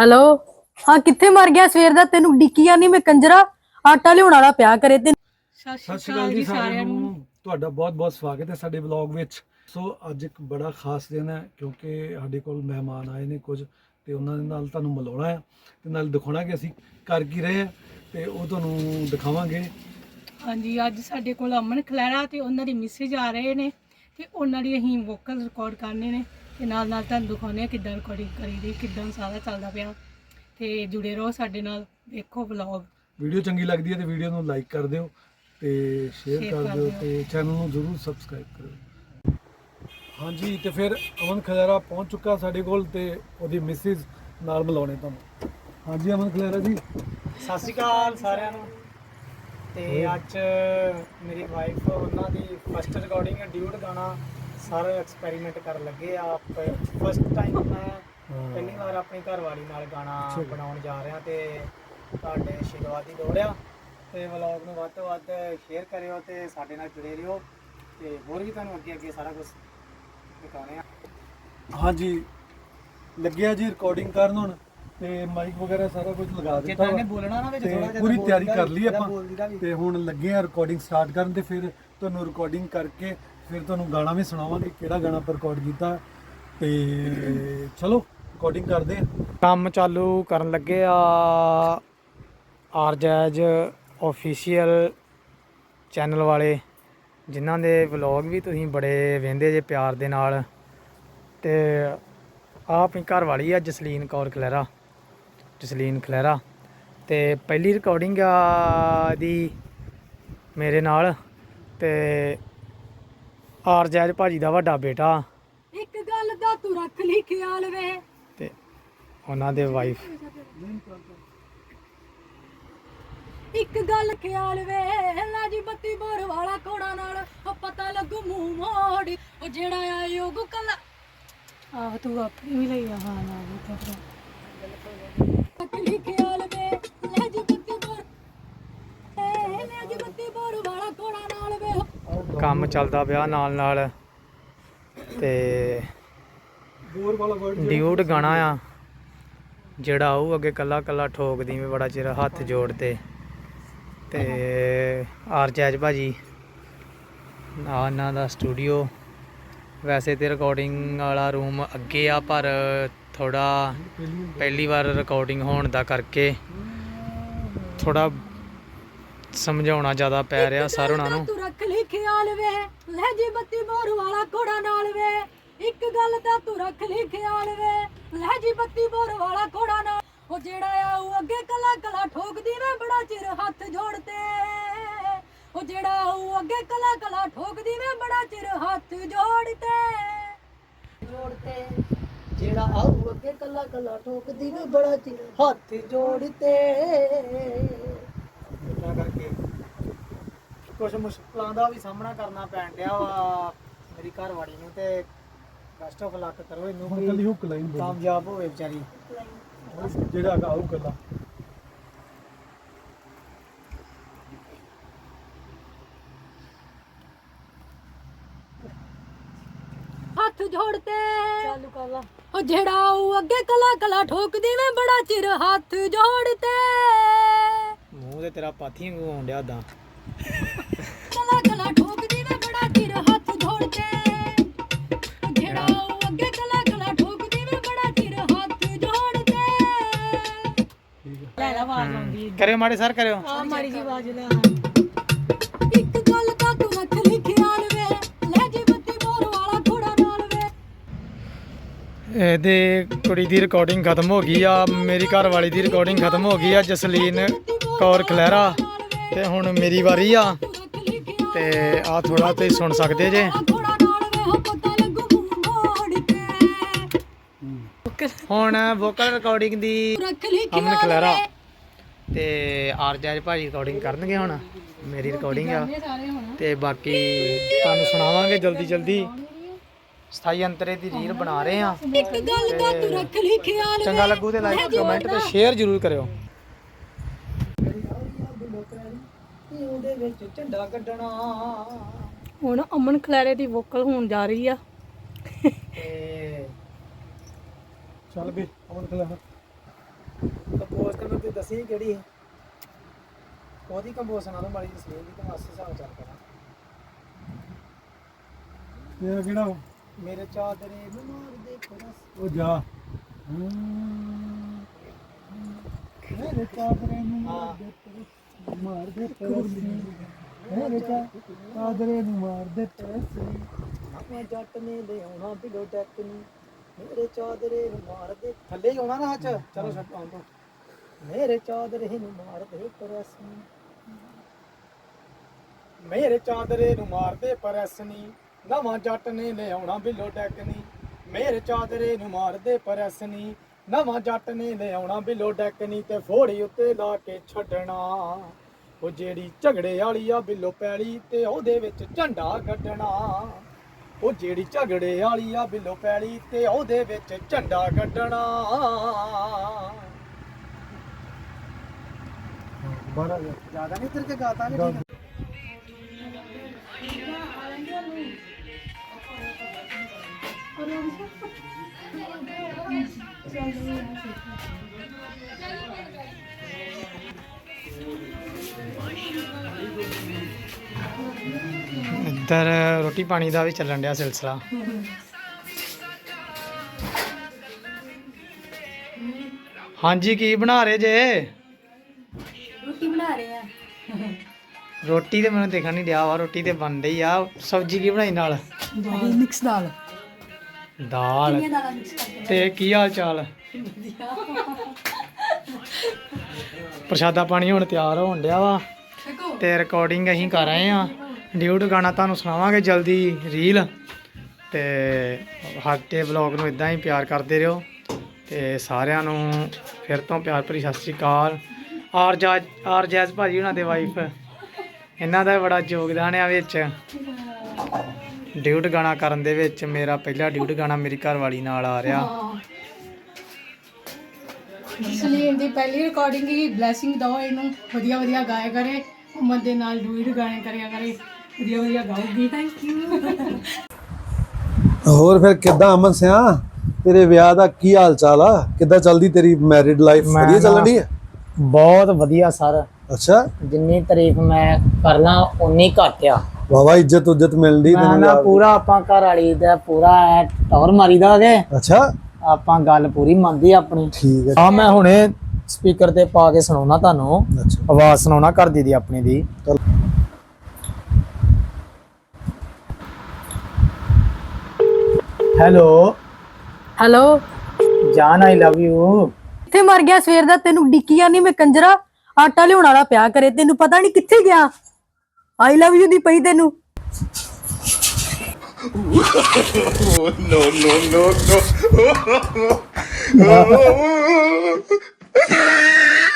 Hello? ਹਾਂ ਕਿੱਥੇ ਮਰ ਗਿਆ? ਸਵੇਰ ਦਾ ਤੈਨੂੰ ਡਿੱਕੀਆਂ ਨਹੀਂ ਮੈਂ ਕੰਜਰਾ? ਆਟਾ ਲਿਆਉਣ ਵਾਲਾ ਪਿਆ ਕਰੇ ਤੇ। ਸਤਿ ਸ਼੍ਰੀ ਅਕਾਲ ਜੀ ਸਾਰਿਆਂ ਨੂੰ। ਤੁਹਾਡਾ ਬਹੁਤ-ਬਹੁਤ ਸਵਾਗਤ ਹੈ ਸਾਡੇ ਵਲੌਗ ਵਿੱਚ। ਸੋ ਅੱਜ ਇੱਕ ਬੜਾ ਖਾਸ ਦਿਨ ਹੈ ਕਿਉਂਕਿ ਸਾਡੇ ਕੋਲ ਮਹਿਮਾਨ ਆਏ ਨੇ ਕੁਝ ਤੇ ਉਹਨਾਂ ਦੇ ਨਾਲ ਤੁਹਾਨੂੰ ਮਿਲਾਉਣਾ ਹੈ ਤੇ ਨਾਲ ਦਿਖਾਉਣਾ ਕਿ ਅਸੀਂ ਕਰ ਕੀ ਰਹੇ ਹਾਂ ਤੇ ਉਹ ਤੁਹਾਨੂੰ ਦਿਖਾਵਾਂਗੇ। ਹਾਂਜੀ ਅੱਜ ਸਾਡੇ ਕੋਲ ਅਮਨ ਖਲੈਰਾ ਤੇ ਉਹਨਾਂ ਦੀ ਮਿਸਿਜ ਆ ਰਹੇ ਨੇ ਤੇ ਉਹਨਾਂ ਦੀ ਅਸੀਂ ਵੋਕਲ ਰਿਕਾਰਡ ਕਰਨੇ ਨੇ। ਤੇ ਨਾਲ ਨਾਲ ਤੁਹਾਨੂੰ ਦਿਖਾਉਂਦੇ ਆ ਕਿੱਦਾਂ ਰਿਕਾਰਡਿੰਗ ਕਰੀਦੀ ਕਿੱਦਾਂ ਸਾਰਾ ਚੱਲਦਾ ਪਿਆ। ਤੇ ਜੁੜੇ ਰਹੋ ਸਾਡੇ ਨਾਲ ਦੇਖੋ ਵਲੌਗ ਵੀਡੀਓ ਚੰਗੀ ਲੱਗਦੀ ਹੈ ਤੇ ਵੀਡੀਓ ਨੂੰ ਲਾਈਕ ਕਰ ਦਿਓ ਤੇ ਸ਼ੇਅਰ ਕਰ ਦਿਓ। ਤੇ ਚੈਨਲ ਨੂੰ ਜ਼ਰੂਰ ਸਬਸਕ੍ਰਾਈਬ ਕਰੋ ਹਾਂਜੀ ਤੇ ਫਿਰ ਅਮਨ ਖਲੇਰਾ ਪਹੁੰਚ ਚੁੱਕਾ ਸਾਡੇ ਕੋਲ ਤੇ ਉਹਦੀ ਮਿਸਿਸ ਨਾਲ ਮਿਲਾਉਣੇ ਤੁਹਾਨੂੰ। ਹਾਂਜੀ ਅਮਨ ਖਲੇਰਾ ਜੀ। ਸਤਿ ਸ਼੍ਰੀ ਅਕਾਲ ਸਾਰਿਆਂ ਨੂੰ। ਤੇ ਅੱਜ ਮੇਰੀ ਵਾਈਫ ਉਹਨਾਂ ਦੀ ਫਸਟ ਰਿਕਾਰਡਿੰਗ ਹੈ ਡਿਊਟ ਗਾਣਾ। ਸਾਰੇ ਐਕਸਪੈਰੀਮੈਂਟ ਕਰਨ ਲੱਗੇ ਆ ਫਸਟ ਟਾਈਮ ਮੈਂ ਪਹਿਲੀ ਵਾਰ ਆਪਣੀ ਘਰਵਾਲੀ ਨਾਲ ਗਾਣਾ। ਬਣਾਉਣ ਜਾ ਰਿਹਾ ਤੇ ਤੁਹਾਡੇ ਆਸ਼ੀਰਵਾਦ ਦੀ ਲੋੜ ਆ ਤੇ ਵਲੌਗ ਨੂੰ ਵੱਧ ਤੋਂ ਵੱਧ ਸ਼ੇਅਰ ਕਰਿਓ ਤੇ ਸਾਡੇ ਨਾਲ ਜੁੜੇ ਰਹੋ ਤੇ ਹੋਰ ਵੀ ਤੁਹਾਨੂੰ ਅੱਗੇ ਅੱਗੇ ਸਾਰਾ ਕੁਝ ਦਿਖਾਉਣੇ ਆ ਹਾਂਜੀ ਲੱਗਿਆ ਜੀ ਰਿਕਾਰਡਿੰਗ ਕਰਨ ਹੁਣ ਤੇ ਮਾਈਕ ਵਗੈਰਾ ਸਾਰਾ ਕੁਝ ਲਗਾ ਦਿੱਤਾ ਵਾ। ਇਹਨੇ ਬੋਲਣਾ ਨਾ ਵਿੱਚ ਥੋੜਾ ਜਿਹਾ ਪੂਰੀ ਤਿਆਰੀ ਕਰ ਲਈ ਆਪਾਂ। ਤੇ ਹੁਣ ਲੱਗੇ ਆ ਰਿਕਾਰਡਿੰਗ ਸਟਾਰਟ ਕਰਨ ਤੇ ਫਿਰ ਤੁਹਾਨੂੰ ਰਿਕਾਰਡਿੰਗ ਕਰਕੇ ਫਿਰ ਤੁਹਾਨੂੰ ਗਾਣਾ ਵੀ ਸੁਣਾਵਾਂਗੇ, ਕਿਹੜਾ ਗਾਣਾ ਆਪਾਂ ਰਿਕਾਰਡ ਕੀਤਾ। ਤੇ ਚਲੋ ਰਿਕਾਰਡਿੰਗ ਕਰਦੇ ਆ ਕੰਮ ਚਾਲੂ ਕਰਨ ਲੱਗੇ ਆ। ਆਰਜੈਜ ਆਫੀਸ਼ੀਅਲ ਚੈਨਲ ਵਾਲੇ, ਜਿਨ੍ਹਾਂ ਦੇ ਵਲੌਗ ਵੀ ਤੁਸੀਂ ਬੜੇ ਵੇਂਦੇ ਜੇ ਪਿਆਰ ਦੇ ਨਾਲ। ਤੇ ਆ ਆਪਣੀ ਘਰ ਵਾਲੀ ਆ, ਜਸਲੀਨ ਕੌਰ ਖਲੈਰਾ। ਜਸਲੀਨ ਖਲੈਰਾ। ਤੇ ਪਹਿਲੀ ਰਿਕਾਰਡਿੰਗ ਆ ਦੀ ਮੇਰੇ ਨਾਲ। ਤੇ ਆਰਜੈਜ ਭਾਜੀ ਦਾ ਵੱਡਾ ਬੇਟਾ। ਇੱਕ ਗੱਲ ਦਾ ਤੂੰ ਰੱਖ ਲਈ ਖਿਆਲ ਵੇ। ਤੇ ਉਹਨਾਂ ਦੇ ਵਾਈਫ ਇੱਕ ਗੱਲ ਖਿਆਲ ਵੇ ਲਾਜੀ ਬੱਤੀ ਬੋਰ ਵਾਲਾ ਕੋੜਾ ਨਾਲ ਉਹ ਪਤਾ ਲੱਗੂ ਮੂੰਹ ਮੋੜੀ। ਉਹ ਜਿਹੜਾ ਆ ਯੋਗ ਕਲਾ ਆਹ ਤੂੰ ਆਪਣੀ ਵੀ ਲਈ ਆ ਹਾਂ ਨਾ ਵੀ ਤਾਂ ਫਿਰ। ਰੱਖ ਲਈ ਖਿਆਲ ਵੇ ਲਾਜੀ ਬੱਤੀ ਬੋਰ। ਏ ਲਾਜੀ ਬੱਤੀ ਬੋਰ ਵਾਲਾ ਕੋੜਾ ਨਾਲ ਵੇ ਕੰਮ ਚੱਲਦਾ ਪਿਆ ਨਾਲ ਨਾਲ ਤੇ ਬੋਰ ਵਾਲਾ ਵਰਡ ਡਿਊਟ ਗਾਣਾ ਆ ਜਿਹੜਾ ਆਊ ਅੱਗੇ ਕੱਲਾ ਕੱਲਾ ਠੋਕਦੀ ਮੈਂ ਬੜਾ ਚਿਰ ਹੱਥ ਜੋੜ ਤੇ। ਤੇ ਆਰਜੈਜ ਭਾਜੀ ਆ ਇਹਨਾਂ ਦਾ ਸਟੂਡੀਓ ਵੈਸੇ ਤੇ ਰਿਕਾਰਡਿੰਗ ਵਾਲਾ ਰੂਮ ਅੱਗੇ ਆ ਪਰ ਥੋੜਾ ਪਹਿਲੀ ਵਾਰ ਰਿਕਾਰਡਿੰਗ ਹੋਣ ਦਾ ਕਰਕੇ ਥੋੜਾ ਸਮਝਾਉਣਾ ਜ਼ਿਆਦਾ ਪੈ ਰਿਹਾ ਸਰ ਉਹਨਾਂ ਨੂੰ। ਤੂੰ ਲਈ ਖਿਆਲ ਵੇ ਲਹਿਜੀ ਬੱਤੀ ਬੋਰ ਵਾਲਾ ਕੋੜਾ ਨਾਲ ਵੇ। ਇੱਕ ਗੱਲ ਤਾਂ ਤੂੰ ਰੱਖ ਲਈ ਖਿਆਲ ਵੇ ਲਹਿਜੀ ਬੱਤੀ ਬੋਰ ਵਾਲਾ ਕੋੜਾ ਨਾਲ। ਉਹ ਜਿਹੜਾ ਆ ਉਹ ਅੱਗੇ ਕਲਾ ਕਲਾ ਠੋਕਦੀ ਵੇ ਬੜਾ ਚਿਰ ਹੱਥ ਜੋੜਤੇ ਉਹ ਜਿਹੜਾ ਉਹ ਅੱਗੇ ਕਲਾ ਕਲਾ ਠੋਕਦੀ ਵੇ ਬੜਾ ਚਿਰ ਹੱਥ ਜੋੜਤੇ ਜੋੜਤੇ ਜਿਹੜਾ ਆਊ ਅੱਗੇ ਕੱਲਾ ਕੱਲਾ ਠੋਕਦੀ ਵੀ ਬੜਾ ਚਿਰ ਹੱਥ ਜੋੜਤੇ ਕਰਕੇ ਕੁਝ ਮੁਸ਼ਕਲਾਂ ਦਾ ਵੀ ਸਾਹਮਣਾ ਕਰਨਾ ਪੈਣ ਡਿਆ ਵਾ ਮੇਰੀ ਘਰ ਵਾਲੀ ਨੂੰ ਤੇ ਬੈਸਟ ਆਫ ਲੱਕ ਕਰੋ ਇਹਨੂੰ ਹੁਣ ਕੱਲੀ ਹੁੱਕ ਲਾਈਨ ਬੋਲ ਕਾਮਯਾਬ ਹੋਵੇ ਵਿਚਾਰੀ। ਜਿਹੜਾ ਹੈਗਾ ਉਹ ਕੱਲਾ ਹੱਥ ਜੋੜਤੇ। ਚਾਲੂ ਕਰ ਲਾ। ਉਹ ਜਿਹੜਾ ਉਹ ਅੱਗੇ ਕਲਾ ਕਲਾ ਠੋਕਦੀ ਵੇ ਬੜਾ ਚਿਰ ਹੱਥ ਜੋੜਤੇ। ਮੂੰਹ ਤੇ ਤੇਰਾ ਪਾਥੀ ਵਾਂਗੂ ਆਉਣ ਡਿਆ ਉਦਾਂ ਕਰਿਓ ਮਾੜੇ ਸਰ ਕਰਿਓ। ਆ ਮਾੜੀ ਜੀ ਆਵਾਜ਼ ਲੈ ਇੱਕ ਗੱਲ ਤਾਂ ਤੂੰ ਰੱਖ ਲਈ ਖਿਆਲ ਵੇ ਲੈ ਜੀ ਬੱਤੀ ਬੋਰ ਵਾਲਾ ਘੋੜਾ ਨਾਲ ਵੇ। ਇਹਦੇ ਕੁੜੀ ਦੀ ਰਿਕਾਰਡਿੰਗ ਖਤਮ ਹੋ ਗਈ ਆ ਮੇਰੀ ਘਰ ਵਾਲੀ ਦੀ ਰਿਕਾਰਡਿੰਗ ਖਤਮ ਹੋ ਗਈ ਆ ਜਸਲੀਨ ਕੌਰ ਖਲੈਰਾ ਤੇ ਹੁਣ ਮੇਰੀ ਵਾਰੀ ਆ। ਤੂੰ ਆ ਥੋੜਾ ਤੁਸੀਂ ਸੁਣ ਸਕਦੇ ਜੇ। ਘੋੜਾ ਨਾਲ ਵੇ ਹੋ। ਪਤਾ ਲੱਗੂ ਮੂੰਹ ਮੋੜ ਕੇ ਹੁਣ ਵੋਕਲ ਰਿਕਾਰਡਿੰਗ ਦੀ ਰੱਖ ਅਮਨ ਖਲੈਰਾ ਤੇ ਆਰਜੈਜ ਭਾਜੀ ਰਿਕਾਰਡਿੰਗ ਕਰਨਗੇ ਹੁਣ ਮੇਰੀ ਰਿਕਾਰਡਿੰਗ ਆ। ਤੇ ਬਾਕੀ ਤੁਹਾਨੂੰ ਸੁਣਾਵਾਂਗੇ ਜਲਦੀ ਜਲਦੀ। ਸਥਾਈ ਅੰਤਰੇ ਦੀ ਰੀਲ ਬਣਾ ਰਹੇ ਆ। ਇੱਕ ਗੱਲ ਤਾਂ ਤੂੰ ਰੱਖ ਲਈ ਖਿਆਲ ਚੰਗਾ ਲੱਗੂ ਤੇ ਲਾਈਕ ਕਮੈਂਟ ਤੇ ਸ਼ੇਅਰ ਜ਼ਰੂਰ ਕਰਿਓ। ਉਹਦੇ ਵਿੱਚ ਝੰਡਾ ਕੱਢਣਾ ਹੁਣ ਅਮਨ ਖਲੈਰੇ ਦੀ ਵੋਕਲ ਹੋਣ ਜਾ ਰਹੀ ਆ। ਤੇ ਚੱਲ ਵੀ ਅਮਨ ਖਲੇਰਾ। ਕੰਪੋਜ਼ ਤੇ ਮੈਨੂੰ ਦੱਸੀ ਕਿਹੜੀ ਹੈ ਉਹਦੀ ਕੰਪੋਜ਼ ਸੁਣਾ ਦੋ ਮਾੜੀ ਜਿਹੀ ਦੀ ਤੇ ਮੈਂ ਉਸੇ ਹਿਸਾਬ ਚੱਲ ਕਰਾਂ ਤੇਰਾ ਕਿਹੜਾ ਵਾ? ਮੇਰੇ ਚਾਦਰੇ ਨੂੰ ਮਾਰਦੇ ਖੁਰਸ ਉਹ ਜਾ। ਮੇਰੇ ਚਾਦਰੇ ਨੂੰ ਮਾਰ ਦੇ ਤਰਸ ਮਾਰ ਦੇ ਤਰਸ ਮੇਰੇ ਚਾਦਰੇ ਨੂੰ ਮਾਰ ਦੇ ਤਰਸ ਮੈਂ ਜੱਟ ਨੇ ਲਿਆਉਣਾ ਬਿਲੋ ਡੈਕ ਨੂੰ। ਮੇਰੇ ਚਾਦਰੇ ਨੂੰ ਮਾਰਦੇ ਥੱਲੇ ਹੀ ਆਉਣਾ ਨਾ ਹੱਥ ਚਲੋ ਛੱਡ ਆਉਂ ਤੋਂ ਮੇਰੇ ਚਾਦਰ ਹੀ ਨੂੰ ਮਾਰਦੇ ਪਰਸਨੀ। ਮੇਰੇ ਚਾਦਰੇ ਨੂੰ ਮਾਰਦੇ ਪਰਸਨੀ। ਨਵਾਂ ਜੱਟ ਨੇ ਲਿਆਉਣਾ ਬਿੱਲੋ ਡੈਕਨੀ। ਮੇਰੇ ਚਾਦਰੇ ਨੂੰ ਮਾਰਦੇ ਪਰਸਨੀ। ਨਵਾਂ ਜੱਟ ਨੇ ਲਿਆਉਣਾ ਬਿੱਲੋ ਡੈਕਨੀ ਤੇ ਫੋੜੀ ਉੱਤੇ ਲਾ ਕੇ ਛੱਡਣਾ। ਉਹ ਜਿਹੜੀ ਝਗੜੇ ਵਾਲੀ ਆ ਬਿੱਲੋ ਪੈਲੀ ਤੇ ਉਹਦੇ ਵਿੱਚ ਝੰਡਾ ਕੱਢਣਾ ਉਹ ਜਿਹੜੀ ਝਗੜੇ ਵਾਲੀ ਆ ਬਿੱਲੋ ਪੈਲੀ ਤੇ ਉਹਦੇ ਵਿੱਚ ਝੰਡਾ ਕੱਢਣਾ 12000 ਇੱਧਰ ਰੋਟੀ ਪਾਣੀ ਦਾ ਵੀ ਚੱਲਣ ਡਿਆ ਸਿਲਸਿਲਾ। ਹਾਂਜੀ ਕੀ ਬਣਾ ਰਹੇ ਜੇ? ਰੋਟੀ ਤੇ ਮੈਨੂੰ ਦੇਖਣ ਨਹੀਂ ਡਿਆ ਵਾ ਰੋਟੀ ਤੇ ਬਣ ਰਹੀ ਆ। ਸਬਜ਼ੀ ਕੀ ਬਣਾਈ ਨਾਲ? ਦਾਲ। ਮਿਕਸ ਦਾਲ। ਦਾਲ। ਤੇ ਕੀ ਹਾਲ ਚਾਲ? ਪ੍ਰਸ਼ਾਦਾ ਪਾਣੀ ਹੁਣ ਤਿਆਰ ਹੋਣ ਡਿਆ ਵਾ। ਤੇ ਰਿਕਾਰਡਿੰਗ ਅਸੀਂ ਕਰ ਰਹੇ ਆ। ਡਿਊਟ ਗਾਣਾ ਤੁਹਾਨੂੰ ਸੁਣਾਵਾਂਗੇ ਜਲਦੀ ਰੀਲ ਤੇ ਸਾਡੇ ਵਲੌਗ ਨੂੰ ਇਦਾਂ ਹੀ ਪਿਆਰ ਕਰਦੇ ਰਹੋ। ਤੇ ਸਾਰਿਆਂ ਨੂੰ ਫਿਰ ਤੋਂ ਪਿਆਰ ਭਰੀ ਸਤਿ ਸ਼੍ਰੀ ਅਕਾਲ। ਆਰ ਜੈਜ ਆਰ ਜੈਜ਼ ਭਾਜੀ ਉਹਨਾਂ ਦੇ ਵਾਈਫ ਇਹਨਾਂ ਦਾ ਬੜਾ ਯੋਗਦਾਨ ਆ ਵਿੱਚ। ਡਿਊਟ ਗਾਣਾ ਕਰਨ ਦੇ ਵਿੱਚ ਮੇਰਾ ਪਹਿਲਾ ਡਿਊਟ ਗਾਣਾ ਮੇਰੀ ਘਰਵਾਲੀ ਨਾਲ ਆ ਰਿਹਾ। ਸਲੀਮ ਦੀ ਪਹਿਲੀ ਰਿਕਾਰਡਿੰਗ ਹੀ ਬਲੇਸਿੰਗ ਦਿਓ ਇਹਨੂੰ ਵਧੀਆ ਵਧੀਆ ਗਾਇਆ ਕਰੇ ਉਮਰ ਦੇ ਨਾਲ ਡੂਇਟ ਗਾਣੇ ਕਰਿਆ ਕਰੇ ਵਧੀਆ ਵਧੀਆ ਗਾਉਗੀ ਥੈਂਕ ਯੂ ਹੋਰ ਫਿਰ ਕਿੱਦਾਂ ਅਮਨ ਸਿਆ? ਤੇਰੇ ਵਿਆਹ ਦਾ ਕੀ ਹਾਲ ਚਾਲ ਆ? ਕਿੱਦਾਂ ਚੱਲਦੀ ਤੇਰੀ ਮੈਰਿਡ ਲਾਈਫ ਵਧੀਆ ਚੱਲਣ ਦੀ ਹੈ ਬਹੁਤ ਵਧੀਆ ਸਰ। ਅੱਛਾ। ਜਿੰਨੀ ਤਾਰੀਫ ਮੈਂ ਕਰਨਾ ਉਨੀ ਘੱਟ ਆ। ਵਾਵਾ ਇੱਜ਼ਤ ਉੱਜਤ ਮਿਲਦੀ ਮੈਂ ਤੈਨੂੰ ਨਾ ਯਾਰ। ਪੂਰਾ ਆਪਾਂ ਘਰ ਵਾਲੀ ਦਾ ਪੂਰਾ ਐ ਟੌਰ ਮਾਰੀਦਾ ਉਹਦੇ। ਅੱਛਾ। ਆਪਾਂ ਗੱਲ ਪੂਰੀ ਮੰਨਦੀ ਆਪਣੀ। ਠੀਕ ਹੈ ਆ ਮੈਂ ਹੁਣੇ ਸਪੀਕਰ ਤੇ ਪਾ ਕੇ ਸੁਣਾਉਣਾ ਤੁਹਾਨੂੰ। ਅੱਛਾ। ਆਵਾਜ਼ ਸੁਣਾਉਣਾ ਘਰ ਦੀ ਦੀ ਆਪਣੀ ਦੀ। ਚੱਲ। ਹੈਲੋ। ਹੈਲੋ। ਜਾਨ ਆਈ ਲਵ ਯੂ ਕਿੱਥੇ ਮਰ ਗਿਆ ਸਵੇਰ ਦਾ ਤੈਨੂੰ ਡਿੱਕੀਆ ਨਹੀਂ ਮੈਂ ਕੰਜਰਾ। ਆਟਾ ਲਿਆਉਣ ਵਾਲਾ ਪਿਆ ਕਰੇ ਤੈਨੂੰ ਪਤਾ ਨਹੀਂ ਕਿੱਥੇ ਗਿਆ ਆਈ ਲਵ ਯੂ ਦੀ ਪਈ ਤੈਨੂੰ no, no, no, no.